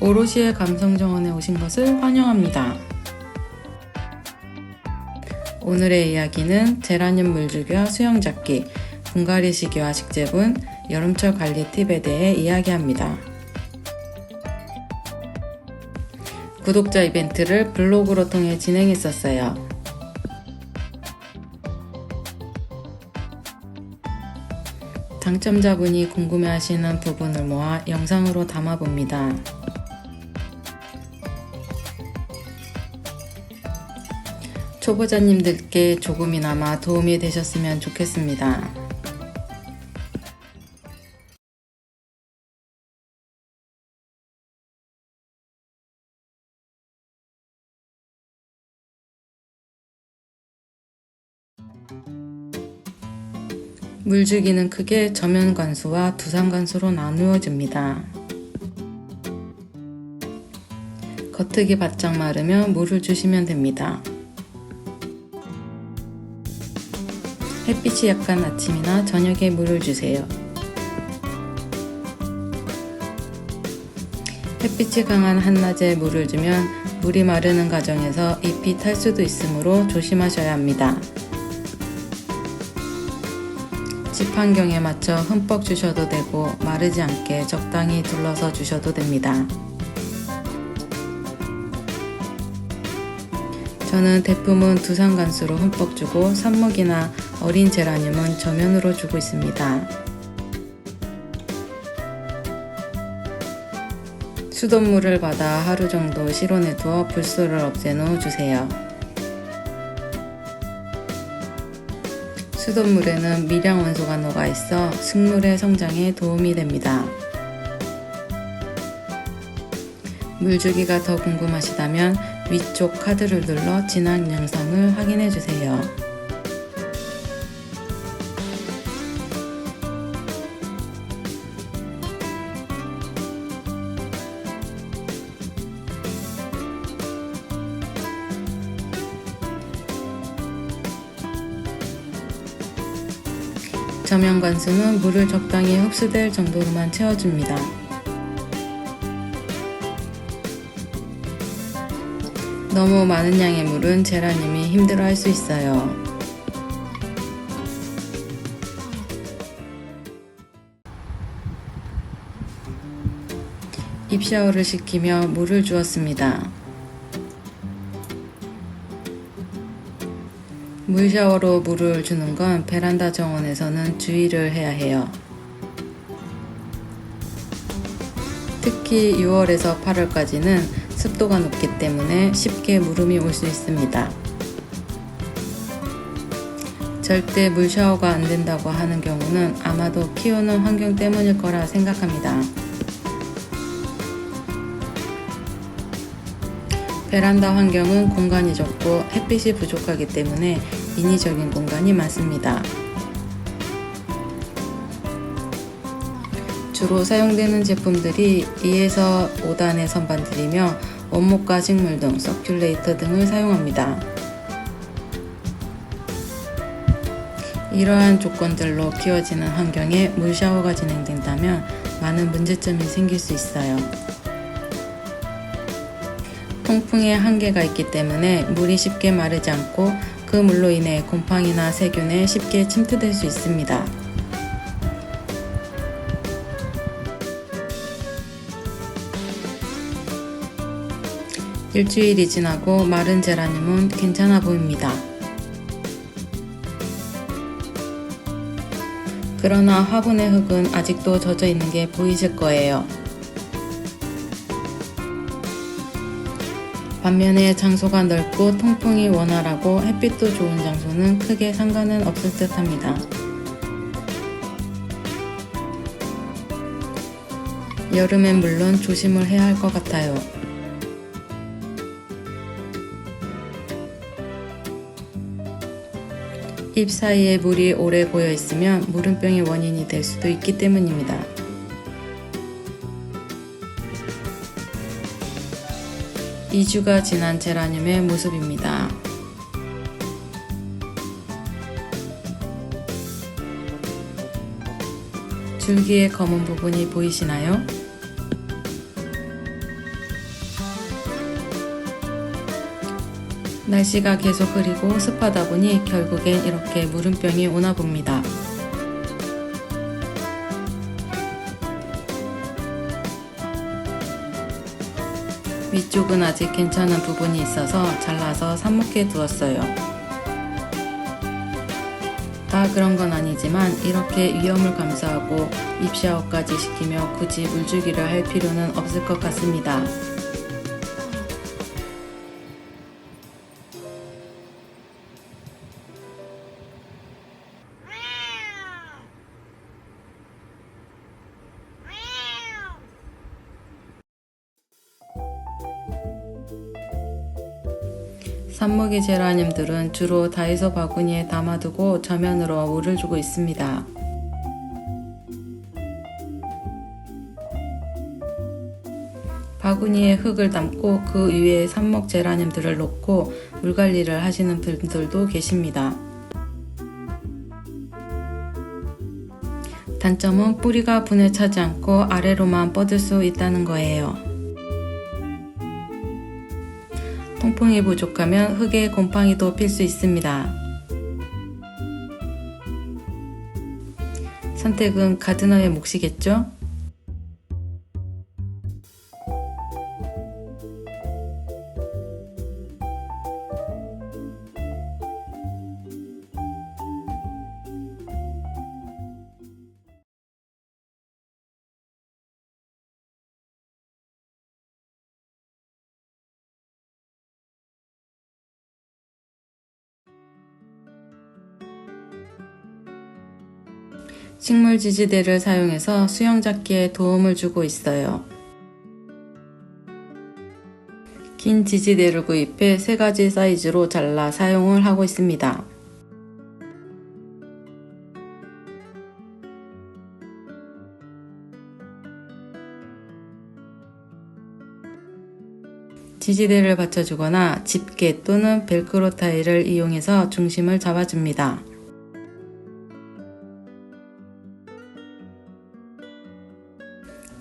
오롯이의 감성정원에 오신 것을 환영합니다. 오늘의 이야기는 제라늄 물주기와 수영잡기, 분갈이 시기와 식재분, 여름철 관리 팁에 대해 이야기합니다. 구독자 이벤트를 블로그로 통해 진행했었어요. 당첨자분이 궁금해하시는 부분을 모아 영상으로 담아봅니다. 초보자님들께 조금이나마 도움이 되셨으면 좋겠습니다. 물주기는 크게 저면 관수와 두상 관수로 나누어집니다. 겉흙이 바짝 마르면 물을 주시면 됩니다. 햇빛이 약한 아침이나 저녁에 물을 주세요. 햇빛이 강한 한낮에 물을 주면 물이 마르는 과정에서 잎이 탈 수도 있으므로 조심하셔야 합니다. 집 환경에 맞춰 흠뻑 주셔도 되고 마르지 않게 적당히 둘러서 주셔도 됩니다. 저는 대품은 두상간수로 흠뻑 주고 삽목이나 어린 제라늄은 저면으로 주고 있습니다. 수돗물을 받아 하루 정도 실온에 두어 불소를 없앤 후 주세요. 수돗물에는 미량 원소가 녹아 있어 식물의 성장에 도움이 됩니다. 물주기가 더 궁금하시다면 위쪽 카드를 눌러 지난 영상을 확인해 주세요. 저면 관수는 물을 적당히 흡수될 정도로만 채워줍니다. 너무 많은 양의 물은 제라늄이 힘들어 할 수 있어요. 입샤워를 시키며 물을 주었습니다. 물샤워로 물을 주는 건 베란다 정원에서는 주의를 해야 해요. 특히 6월에서 8월까지는 습도가 높기 때문에 쉽게 무름이 올 수 있습니다. 절대 물 샤워가 안 된다고 하는 경우는 아마도 키우는 환경 때문일 거라 생각합니다. 베란다 환경은 공간이 적고 햇빛이 부족하기 때문에 인위적인 공간이 많습니다. 주로 사용되는 제품들이 2에서 5단의 선반들이며 원목과 식물 등 서큘레이터 등을 사용합니다. 이러한 조건들로 키워지는 환경에 물 샤워가 진행된다면 많은 문제점이 생길 수 있어요. 통풍에 한계가 있기 때문에 물이 쉽게 마르지 않고 그 물로 인해 곰팡이나 세균에 쉽게 침투될 수 있습니다. 일주일이 지나고 마른 제라늄은 괜찮아 보입니다. 그러나 화분의 흙은 아직도 젖어 있는 게 보이실 거예요. 반면에 장소가 넓고 통풍이 원활하고 햇빛도 좋은 장소는 크게 상관은 없을 듯 합니다. 여름엔 물론 조심을 해야 할 것 같아요. 잎 사이에 물이 오래 고여 있으면 물음병의 원인이 될 수도 있기 때문입니다. 2주가 지난 제라늄의 모습입니다. 줄기의 검은 부분이 보이시나요? 날씨가 계속 흐리고 습하다 보니 결국엔 이렇게 물음병이 오나 봅니다. 위쪽은 아직 괜찮은 부분이 있어서 잘라서 삽목해 두었어요. 다 그런 건 아니지만 이렇게 위험을 감수하고 입샤워까지 시키며 굳이 물주기를 할 필요는 없을 것 같습니다. 산모기 제라늄들은 주로 다이소 바구니에 담아두고 저면으로 물을 주고 있습니다. 바구니에 흙을 담고 그 위에 산목 제라늄들을 놓고 물 관리를 하시는 분들도 계십니다. 단점은 뿌리가 분에 차지 않고 아래로만 뻗을 수 있다는 거예요. 통풍이 부족하면 흙에 곰팡이도 필 수 있습니다. 선택은 가드너의 몫이겠죠? 식물 지지대를 사용해서 수영 잡기에 도움을 주고 있어요. 긴 지지대를 구입해 세 가지 사이즈로 잘라 사용을 하고 있습니다. 지지대를 받쳐주거나 집게 또는 벨크로 타일을 이용해서 중심을 잡아줍니다.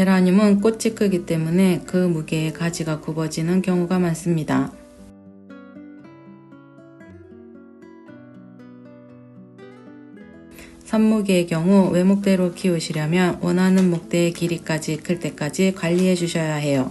제라늄은 꽃이 크기 때문에 그 무게에 가지가 굽어지는 경우가 많습니다. 산목의 경우 외목대로 키우시려면 원하는 목대의 길이까지 클 때까지 관리해 주셔야 해요.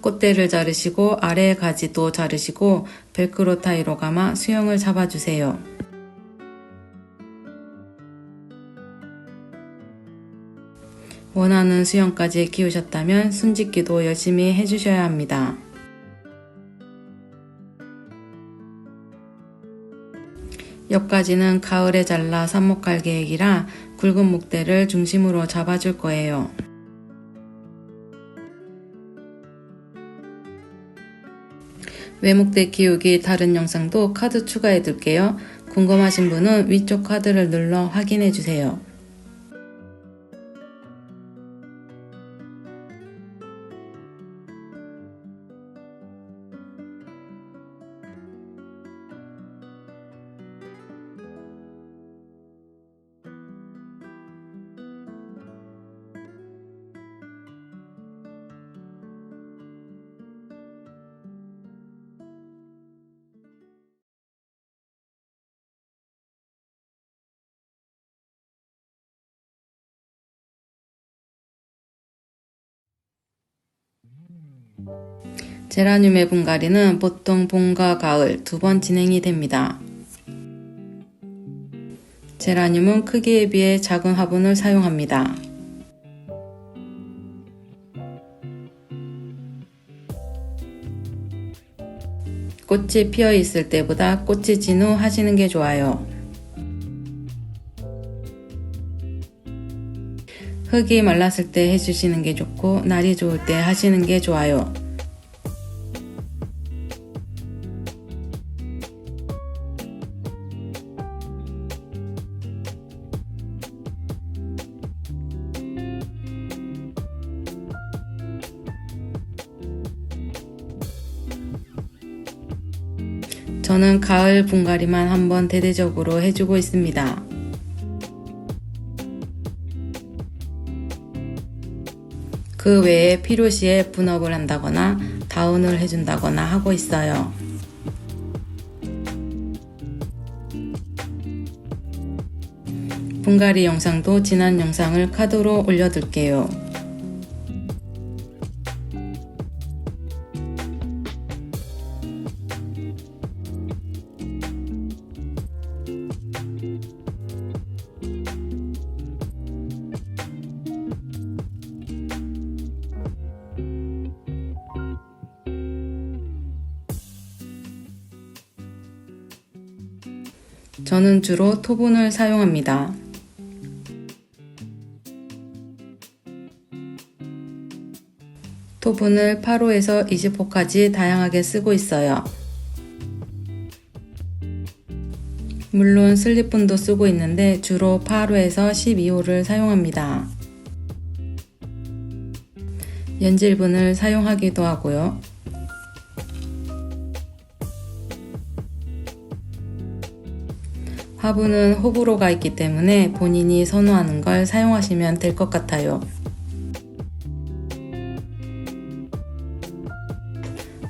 꽃대를 자르시고 아래 가지도 자르시고 벨크로 타이로 감아 수영을 잡아주세요. 원하는 수영까지 키우셨다면 순짓기도 열심히 해주셔야 합니다. 옆가지는 가을에 잘라 삽목할 계획이라 굵은 목대를 중심으로 잡아줄 거예요. 외목대 키우기 다른 영상도 카드 추가해 둘게요. 궁금하신 분은 위쪽 카드를 눌러 확인해 주세요. 제라늄의 분갈이는 보통 봄과 가을 두 번 진행이 됩니다. 제라늄은 크기에 비해 작은 화분을 사용합니다. 꽃이 피어 있을 때보다 꽃이 진 후 하시는 게 좋아요. 흙이 말랐을 때 해주시는 게 좋고 날이 좋을 때 하시는 게 좋아요. 저는 가을 분갈이만 한번 대대적으로 해주고 있습니다. 그그 외에 필요시에 분업을 한다거나 다운을 해준다거나 하고 있어요. 분갈이 영상도 지난 영상을 카드로 올려둘게요. 저는 주로 토분을 사용합니다. 토분을 8호에서 20호까지 다양하게 쓰고 있어요. 물론 슬립분도 쓰고 있는데 주로 8호에서 12호를 사용합니다. 연질분을 사용하기도 하고요. 화분은 호불호가 있기 때문에 본인이 선호하는 걸 사용하시면 될 것 같아요.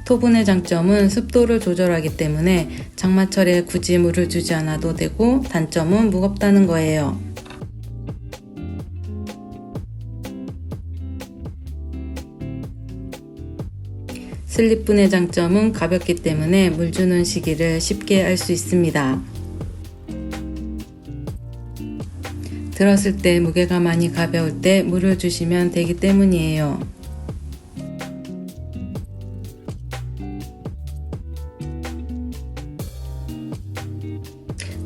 토분의 장점은 습도를 조절하기 때문에 장마철에 굳이 물을 주지 않아도 되고 단점은 무겁다는 거예요. 슬립분의 장점은 가볍기 때문에 물 주는 시기를 쉽게 알 수 있습니다. 들었을 때 무게가 많이 가벼울 때 물을 주시면 되기 때문이에요.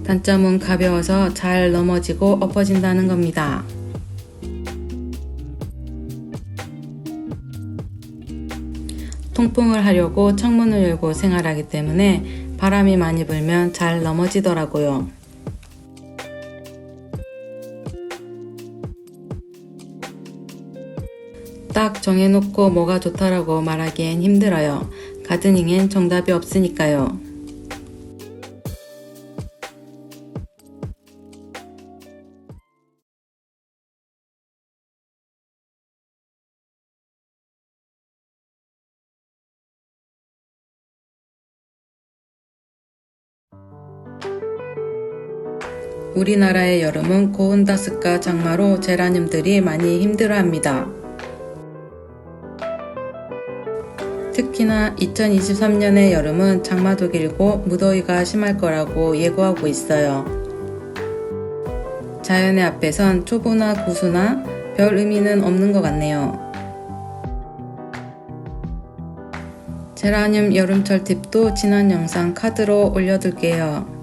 단점은 가벼워서 잘 넘어지고 엎어진다는 겁니다. 통풍을 하려고 창문을 열고 생활하기 때문에 바람이 많이 불면 잘 넘어지더라고요. 정해놓고 뭐가 좋다라고 말하기엔 힘들어요. 가드닝엔 정답이 없으니까요. 우리나라의 여름은 고온다스가 장마로 제라늄들이 많이 힘들어합니다. 특히나 2023년의 여름은 장마도 길고 무더위가 심할 거라고 예고하고 있어요. 자연의 앞에선 초보나 고수나 별 의미는 없는 것 같네요. 제라늄 여름철 팁도 지난 영상 카드로 올려둘게요.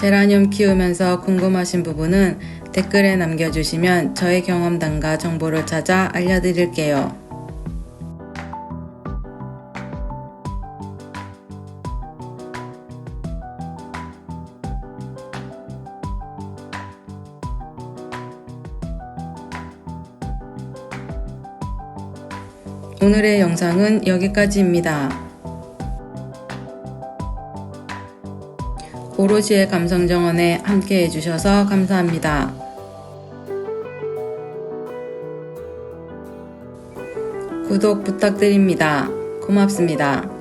제라늄 키우면서 궁금하신 부분은 댓글에 남겨주시면 저의 경험담과 정보를 찾아 알려드릴게요. 오늘의 영상은 여기까지입니다. 오롯이의 감성정원에 함께 해주셔서 감사합니다. 구독 부탁드립니다. 고맙습니다.